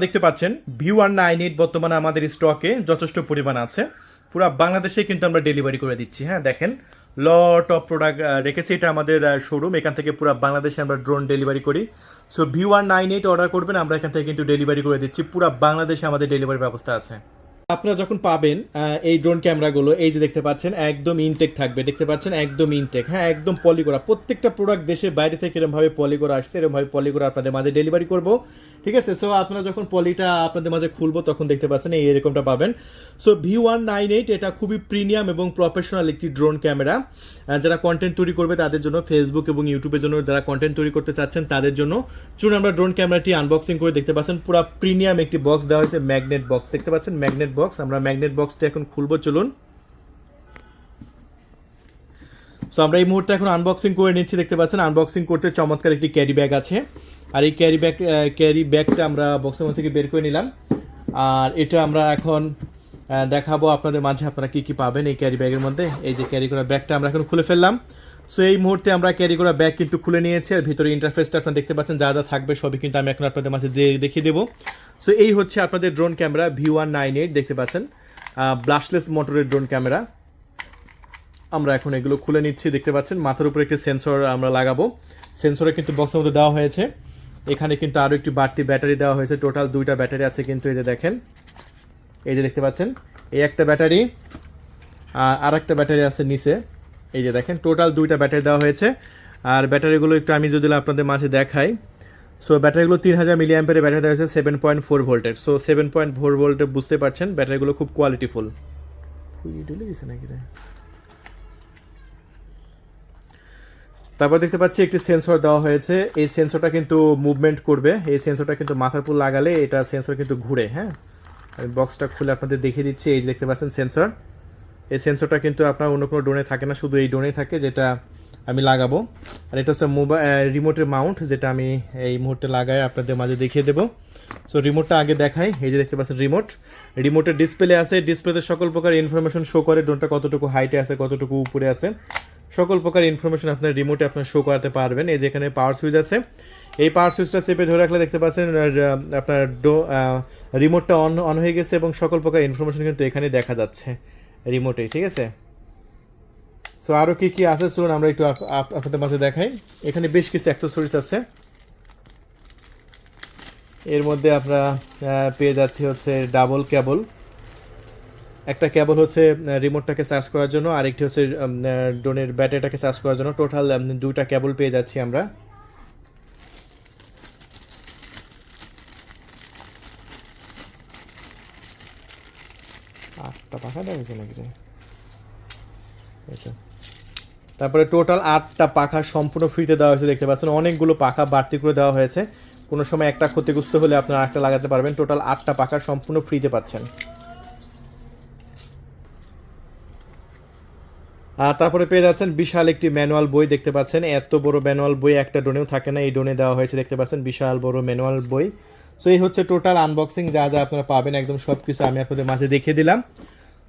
দেখতে পাচ্ছেন view one nine eight বর্তমানে আমাদের স্টকে যথেষ্ট পরিমাণ আছে। পুরো বাংলাদেশে কিন্তু আমরা ডেলিভারি করে দিচ্ছি। হ্যাঁ দেখেন লট অফ প্রোডাক্ট রেখেছি এটা আমাদের শোরুম এখান থেকে পুরো বাংলাদেশে আমরা ড্রোন ডেলিভারি করি। So V one nine eight order করবেন, আমরা এখান থেকে কিন্তু ডেলিভারি করে দিচ্ছি। পুরো বাংলাদেশে আমাদের ডেলিভারি ব্যবস্থা আছে। আপনারা যখন পাবেন এই ড্রোন ক্যামেরাগুলো এই যে দেখতে পাচ্ছেন, একদম ইনটেক থাকবে। দেখতে পাচ্ছেন, একদম ইনটেক হ্যাঁ একদম পলি করা প্রত্যেকটা প্রোডাক্ট দেশের বাইরে থেকে এরকমভাবে পলি করা আসছে এরকমভাবে পলি করে আপনাদের মাঝে ডেলিভারি করব। ঠিক আছে সো আপনারা যখন পলিটা আপনাদের মাঝে খুলবো, তখন দেখতে পাচ্ছেন এই এরকমটা পাবেন। So V one nine eight এটা খুবই প্রিমিয়াম এবং প্রফেশনাল একটি ড্রোন ক্যামেরা যারা কন্টেন্ট তৈরি করবে তাদের জন্য ফেসবুক এবং ইউটিউবের জন্য যারা কন্টেন্ট তৈরি করতে চাচ্ছেন তাদের জন্য। চলুন আমরা ড্রোন ক্যামেরাটি আনবক্সিং করে দেখতে পাচ্ছেন, পুরো প্রিমিয়াম একটি বক্স দেওয়া হয়েছে ম্যাগনেট বক্স দেখতে পাচ্ছেন ম্যাগনেট বক্স আমরা ম্যাগনেট বক্সটা এখন খুলবো, চলুন। সো আমরা এই মুহূর্তে এখন আনবক্সিং করে নিচ্ছি। দেখতে পাচ্ছেন আনবক্সিং করতে চমৎকার একটি ক্যারি ব্যাগ আছে। আর এই ক্যারি ব্যাগ ক্যারি ব্যাগটা আমরা বক্সের মধ্যে থেকে বের করে নিলাম। আর এটা আমরা এখন দেখাবো আপনাদের মাঝে আপনারা কি কি পাবেন এই ক্যারি ব্যাগের মধ্যে। এই যে ক্যারি করা ব্যাগটা আমরা এখন খুলে ফেললাম। সো এই মুহূর্তে আমরা ক্যারি করা ব্যাগ কিন্তু খুলে নিয়েছি। আর ভিতরে ইন্টারফেসটা আপনারা দেখতে পাচ্ছেন, যা যা থাকবে সবই কিন্তু আমি এখন আপনাদের মাঝে দেখিয়ে দেবো। সো এই হচ্ছে আপনাদের drone camera V one nine eight দেখতে পাচ্ছেন। ব্লাশলেস মোটরের ড্রোন ক্যামেরা আমরা এখন এগুলো খুলে নিচ্ছি, দেখতে পাচ্ছেন? মাথার উপরে একটি সেন্সর আমরা লাগাবো। সেন্সরে কিন্তু বক্সের মধ্যে দেওয়া হয়েছে। এখানে কিন্তু আরও একটি বাড়তি ব্যাটারি দেওয়া হয়েছে। টোটাল দুইটা ব্যাটারি আছে কিন্তু এই যে দেখেন। এই যে দেখতে পাচ্ছেন? এই একটা ব্যাটারি, আর একটা ব্যাটারি আছে নিচে। এই যে দেখেন টোটাল দুইটা ব্যাটারি দেওয়া হয়েছে। আর ব্যাটারিগুলো একটু আমি যদি আপনাদের মাঝে দেখাই। সো ব্যাটারিগুলো তিন হাজার মিলি অ্যাম্পের ব্যাটারি দেওয়া হয়েছে সেভেন পয়েন্ট ফোর ভোল্টের সো সেভেন পয়েন্ট ফোর ভোল্টে বুঝতে পারছেন? ব্যাটারিগুলো খুব কোয়ালিটিফুল গেছে নাকি তারপর দেখতে পাচ্ছি একটি সেন্সর দেওয়া হয়েছে। এই সেন্সরটা কিন্তু মুভমেন্ট করবে। এই সেন্সরটা কিন্তু মাথার উপর লাগালে এটা সেন্সর কিন্তু ঘুরে হ্যাঁ? আমি বক্সটা খুলে আপনাদের দেখিয়ে দিচ্ছি। এই যে দেখতে পাচ্ছেন সেন্সর এই সেন্সরটা কিন্তু আপনার অন্য কোনো ডোনে থাকে না। শুধু এই ডোনেই থাকে যেটা আমি লাগাবো। আর এটা হচ্ছে মোবাইল রিমোটের মাউন্ট যেটা আমি এই মুহূর্তে লাগাই, আপনাদের মাঝে দেখিয়ে দেবো। সো রিমোটটা আগে দেখাই। এই যে দেখতে পাচ্ছেন রিমোট রিমোটের ডিসপ্লে আছে। ডিসপ্লেতে সকল প্রকার ইনফরমেশন শো করে। ড্রোনটা কতটুকু হাইটে আছে, কতটুকু উপরে আছে। সকল প্রকার ইনফরমেশন আপনার রিমোটে আপনার শো করাতে পারবেন। এই যে এখানে পাওয়ার সুইচ আছে। এই পাওয়ার সুইচটা চেপে ধরে রাখলে দেখতে পাচ্ছেন আপনার ডো রিমোটটা অন অন হয়ে গেছে এবং সকল প্রকার ইনফরমেশন কিন্তু এখানে দেখা যাচ্ছে রিমোটে ঠিক আছে? সো আরও কী কী আছে? শুনুন আমরা একটু আপ- আপ- আপনাদের মাঝে দেখাই। এখানে বেশ কিছু অ্যাক্সেসরিজ আছে। এর মধ্যে আমরা পেয়ে যাচ্ছি হচ্ছে ডাবল কেবল একটা কেবল হচ্ছে রিমোটটাকে চার্জ করার জন্য আরেকটি হচ্ছে ড্রোনের ব্যাটারিটাকে চার্জ করার জন্য। টোটাল দুইটা কেবল পেয়ে যাচ্ছি আমরা। আটটা পাখা হয়েছে নাকি। তারপরে টোটাল আটটা পাখা সম্পূর্ণ ফ্রিতে দেওয়া হয়েছে, দেখতে পাচ্ছেন। অনেকগুলো পাখা বাড়তি করে দেওয়া হয়েছে। কোনো সময় একটা ক্ষতিগ্রস্ত হলে আপনারা একটা লাগাতে পারবেন। টোটাল আটটা পাখা সম্পূর্ণ ফ্রিতে পাচ্ছেন। তারপরে পেয়ে যাচ্ছেন বিশাল একটি ম্যানুয়াল বই, দেখতে পাচ্ছেন। এত বড় ম্যানুয়াল বই একটা ডোনেও থাকে না, এই ডোনে দেওয়া হয়েছে, দেখতে পাচ্ছেন, বিশাল বড় ম্যানুয়াল বই। সো এই হচ্ছে টোটাল আনবক্সিং যা যা আপনারা পাবেন, একদম সব কিছু আমি আপনাদের মাঝে দেখিয়ে দিলাম।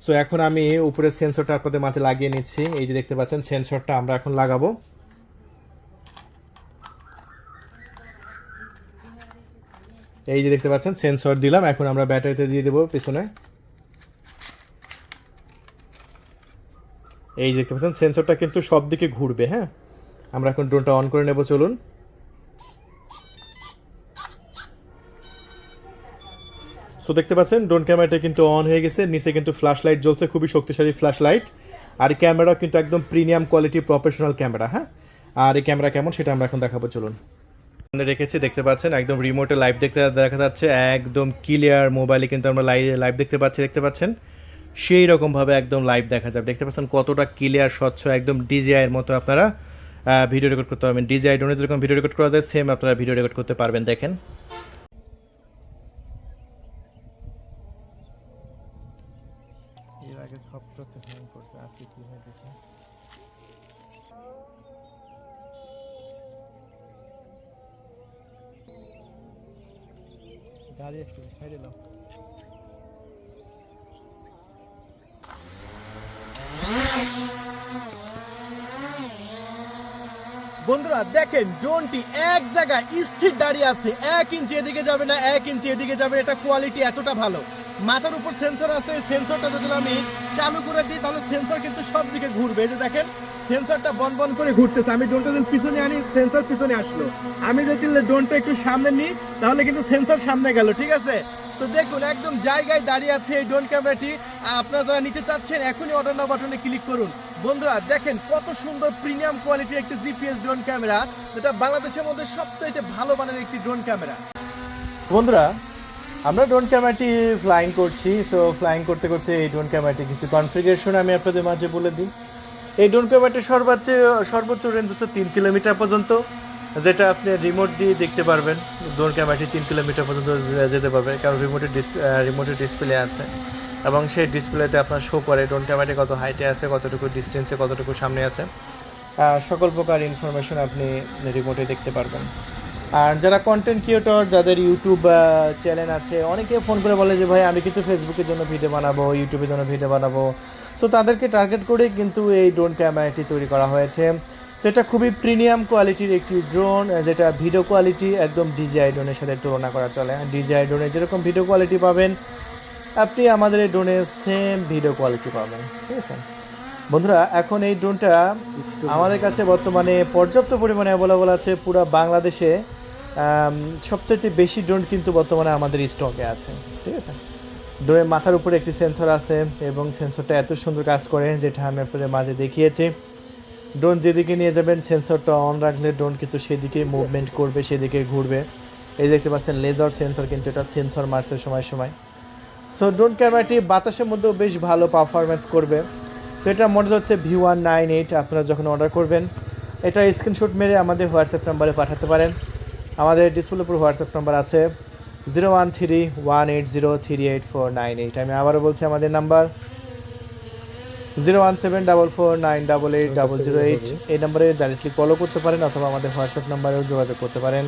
সো এখন আমি উপরে সেন্সরটা আপনাদের মাঝে লাগিয়ে নিচ্ছি। এই যে দেখতে পাচ্ছেন সেন্সরটা আমরা এখন লাগাবো। এই যে দেখতে পাচ্ছেন সেন্সর দিলাম, এখন আমরা ব্যাটারিতে দিয়ে দেবো পিছনে। এই দেখতে পাচ্ছেন সেন্সরটা কিন্তু সব দিকে ঘুরবে হ্যাঁ? আমরা এখন ড্রোনটা অন করে নেব, চলুন। সো দেখতে পাচ্ছেন ড্রোন ক্যামেরাটা কিন্তু অন হয়ে গেছে, নিচে কিন্তু ফ্ল্যাশ লাইট জ্বলছে, খুবই শক্তিশালী ফ্ল্যাশ লাইট আর ক্যামেরা কিন্তু একদম প্রিমিয়াম কোয়ালিটি প্রফেশনাল ক্যামেরা হ্যাঁ? আর এই ক্যামেরা কেমন সেটা আমরা এখন দেখাবো, চলুন। রেখেছি, দেখতে পাচ্ছেন, একদম রিমোটে লাইভ দেখতে দেখা যাচ্ছে, একদম ক্লিয়ার মোবাইলে কিন্তু আমরা লাইভ দেখতে পাচ্ছি, দেখতে পাচ্ছেন। সেই রকমভাবে একদম লাইভ দেখা যাবে। দেখতে পাচ্ছেন কতটা ক্লিয়ার স্বচ্ছ, একদম ডিজিআইয়ের মতো আপনারা ভিডিও রেকর্ড করতে পারবেন। ডিজিআই ডোনে যেরকম ভিডিও রেকর্ড করা যায় সেম আপনারা ভিডিও রেকর্ড করতে পারবেন। দেখেন। গাড়ি একটু সাইডে বন্ধুরা, দেখেন ড্রোনটি এক জায়গায় স্থির দাঁড়িয়ে আছে। এক ইঞ্চি এদিকে যাবে না, এক ইঞ্চি এদিকে যাবে এটা কোয়ালিটি এতটা ভালো। মাথার উপর সেন্সর আছে সেন্সরটা যদি আমি চালু করে দিই, তাহলে সেন্সর কিন্তু সব দিকে ঘুরবে। যে দেখেন সেন্সরটা বন বন করে ঘুরতেছে। আমি ড্রোনটা যদি পিছনে আনি সেন্সর পিছনে আসলো। আমি যদি ড্রোনটা একটু সামনে নিই, তাহলে কিন্তু সেন্সর সামনে গেল, ঠিক আছে? তো দেখুন, একদম জায়গায় দাঁড়িয়ে আছে এই ড্রোন ক্যামেরাটি। আপনারা যারা নিতে চাচ্ছেন, এখনই অর্ডার নাও বাটনে ক্লিক করুন। বন্ধুরা, দেখেন কত সুন্দর প্রিমিয়াম কোয়ালিটির একটি জিপিএস ড্রোন ক্যামেরা যেটা বাংলাদেশের মধ্যে সবচেয়ে ভালো মানের একটি ড্রোন ক্যামেরা বন্ধুরা, আমরা ড্রোন ক্যামেরাটি ফ্লাইং করছি সো ফ্লাইং করতে করতে এই ড্রোন ক্যামেরাটি কিছু কনফিগারেশন আমি আপনাদের মাঝে বলে দিই। এই ড্রোন ক্যামেরাটি সর্বোচ্চ সর্বোচ্চ রেঞ্জ হচ্ছে তিন কিলোমিটার পর্যন্ত। যেটা আপনি রিমোট দিয়ে দেখতে পারবেন। ড্রোন ক্যামেরাটি তিন কিলোমিটার পর্যন্ত যেতে পারবে, কারণ রিমোটের ডিস রিমোটের ডিসপ্লে আছে। এবং সেই ডিসপ্লেতে আপনার শো করে ড্রোন ক্যামেরাটি কত হাইটে আছে, কতটুকু ডিস্টেন্সে কতটুকু সামনে আছে। সকল প্রকার ইনফরমেশন আপনি রিমোটে দেখতে পারবেন। আর যারা কন্টেন্ট ক্রিয়েটর যাদের ইউটিউব চ্যানেল আছে, অনেকে ফোন করে বলে যে, ভাই, আমি কিন্তু ফেসবুকের জন্য ভিডিও বানাবো ইউটিউবের জন্য ভিডিও বানাবো। সো তাদেরকে টার্গেট করে কিন্তু এই ড্রোন ক্যামেরাটি তৈরি করা হয়েছে। সেটা খুবই প্রিমিয়াম কোয়ালিটির একটি ড্রোন যেটা ভিডিও কোয়ালিটি একদম ডিজিআই ড্রোনের সাথে তুলনা করা চলে। ডিজিআই ড্রোনে যেরকম ভিডিও কোয়ালিটি পাবেন, আপনি আমাদের এই ড্রোনে সেম ভিডিও কোয়ালিটি পাবেন, ঠিক আছে? বন্ধুরা, এখন এই ড্রোনটা আমাদের কাছে বর্তমানে পর্যাপ্ত পরিমাণে অ্যাভেলেবল আছে পুরো বাংলাদেশে। সবচেয়ে বেশি ড্রোন কিন্তু বর্তমানে আমাদের স্টকে আছে, ঠিক আছে? ড্রোনের মাথার উপরে একটি সেন্সর আছে এবং সেন্সরটা এত সুন্দর কাজ করে, যেটা আমি আপনাদের মাঝে দেখিয়েছি। ড্রোন যেদিকে নিয়ে যাবেন সেন্সরটা অন রাখলে ড্রোন কিন্তু সেদিকে মুভমেন্ট করবে, সেদিকে ঘুরবে। এই দেখতে পাচ্ছেন লেজার সেন্সর কিন্তু এটা সেন্সর মারছে সময় সময়। সো ড্রোন ক্যামেরাটি বাতাসের মধ্যেও বেশ ভালো পারফরমেন্স করবে। সো এটা মডেল হচ্ছে ভি ওয়ান নাইন এইট আপনারা যখন অর্ডার করবেন, এটা স্ক্রিনশট মেরে আমাদের হোয়াটসঅ্যাপ নাম্বারে পাঠাতে পারেন। আমাদের ডিসপ্লের উপর হোয়াটসঅ্যাপ নাম্বার আছে zero one three one eight zero three eight four nine eight আমি আবারও বলছি আমাদের number zero one seven double four nine double eight double zero eight এই নাম্বারে ডাইরেক্টলি কলও করতে পারেন অথবা আমাদের হোয়াটসঅ্যাপ নাম্বারেও যোগাযোগ করতে পারেন।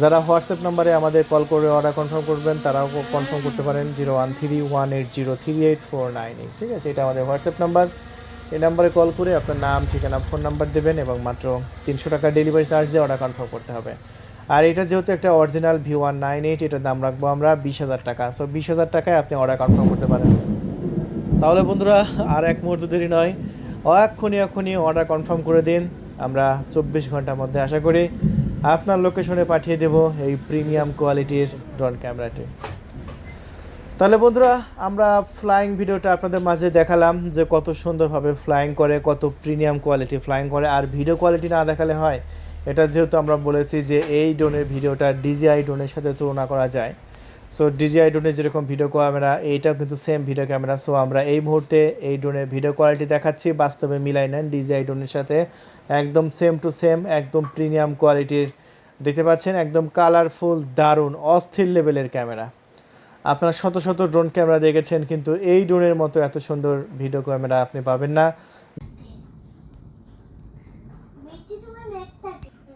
যারা হোয়াটসঅ্যাপ নাম্বারে আমাদের কল করে অর্ডার কনফার্ম করবেন, তারাও কনফার্ম করতে পারেন zero one three one eight zero three eight four nine eight. ঠিক আছে, এটা আমাদের হোয়াটসঅ্যাপ নাম্বার। এই নাম্বারে কল করে আপনার নাম, ঠিকানা ফোন নাম্বার দেবেন এবং মাত্র তিনশো টাকা ডেলিভারি চার্জ দিয়ে অর্ডার কনফার্ম করতে হবে। আর এটা যেহেতু একটা original V one nine eight এটার দাম রাখব আমরা বিশ হাজার টাকা। সো বিশ হাজার টাকায় আপনি অর্ডার কনফার্ম করতে পারেন। তাহলে বন্ধুরা, আর এক মুহূর্ত দেরি নয়। এক্ষুনি এক্ষুনি অর্ডার কনফার্ম করে দিন। আমরা চব্বিশ ঘণ্টার মধ্যে আশা করি আপনার লোকেশনে পাঠিয়ে দেব এই প্রিমিয়াম কোয়ালিটির ড্রোন ক্যামেরাটি তাহলে বন্ধুরা, আমরা ফ্লাইং ভিডিওটা আপনাদের মাঝে দেখালাম যে কত সুন্দরভাবে ফ্লাইং করে, কত প্রিমিয়াম কোয়ালিটি ফ্লাইং করে, আর ভিডিও কোয়ালিটি না দেখালে হয়। এটা যেহেতু আমরা বলেছি যে এই ড্রোনের ভিডিওটা ডিজিআই ড্রোনের সাথে তুলনা করা যায়। সো ডিজিআই ড্রোনের যেরকম ভিডিও ক্যামেরা এইটাও কিন্তু সেম ভিডিও ক্যামেরা সো আমরা এই মুহূর্তে এই ড্রোনের ভিডিও কোয়ালিটি দেখাচ্ছি, বাস্তবে মিলাই নেন ডিজিআই ড্রোনের সাথে। একদম সেম টু সেম একদম প্রিমিয়াম কোয়ালিটির দেখতে পাচ্ছেন, একদম কালারফুল দারুণ, অস্থির লেভেলের ক্যামেরা আপনারা শত শত ড্রোন ক্যামেরা দেখেছেন, কিন্তু এই ড্রোনের মতো এত সুন্দর ভিডিও ক্যামেরা আপনি পাবেন না।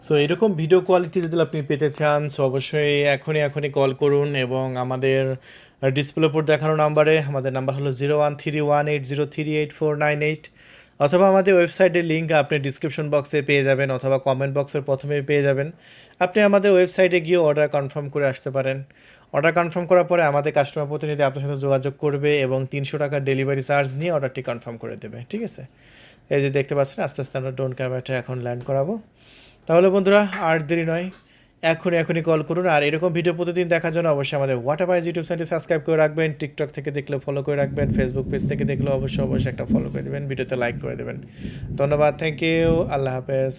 সো এরকম ভিডিও কোয়ালিটি যদি আপনি পেতে চান সো অবশ্যই এখনই এখনই কল করুন এবং আমাদের ডিসপ্লে উপর দেখানো নাম্বারে আমাদের নাম্বার হলো zero one three one eight zero three eight four nine eight অথবা আমাদের ওয়েবসাইটের লিঙ্ক আপনি ডিসক্রিপশন বক্সে পেয়ে যাবেন অথবা কমেন্ট বক্সের প্রথমে পেয়ে যাবেন। আপনি আমাদের ওয়েবসাইটে গিয়ে অর্ডার কনফার্ম করে আসতে পারেন। অর্ডার কনফার্ম করার পরে আমাদের কাস্টমার প্রতিনিধি আপনার সাথে যোগাযোগ করবে এবং তিনশো টাকার ডেলিভারি চার্জ নিয়ে অর্ডারটি কনফার্ম করে দেবে, ঠিক আছে? এই যে দেখতে পাচ্ছেন, আস্তে আস্তে আমরা ড্রোন ক্যামেরাটা এখন ল্যান্ড করাবো। তাহলে বন্ধুরা, আর দেরি নয়। এখনই এখনই কল করুন, আর এরকম ভিডিও প্রতিদিন দেখার জন্য অবশ্যই আমাদের হোয়াটআপ আইজ ইউটিউব চ্যানেলটি সাবস্ক্রাইব করে রাখবেন টিকটক থেকে দেখলে ফলো করে রাখবেন ফেসবুক পেজ থেকে দেখলে অবশ্যই অবশ্যই একটা ফলো করে দেবেন ভিডিওতে লাইক করে দেবেন। ধন্যবাদ থ্যাংক ইউ আল্লাহ হাফেজ।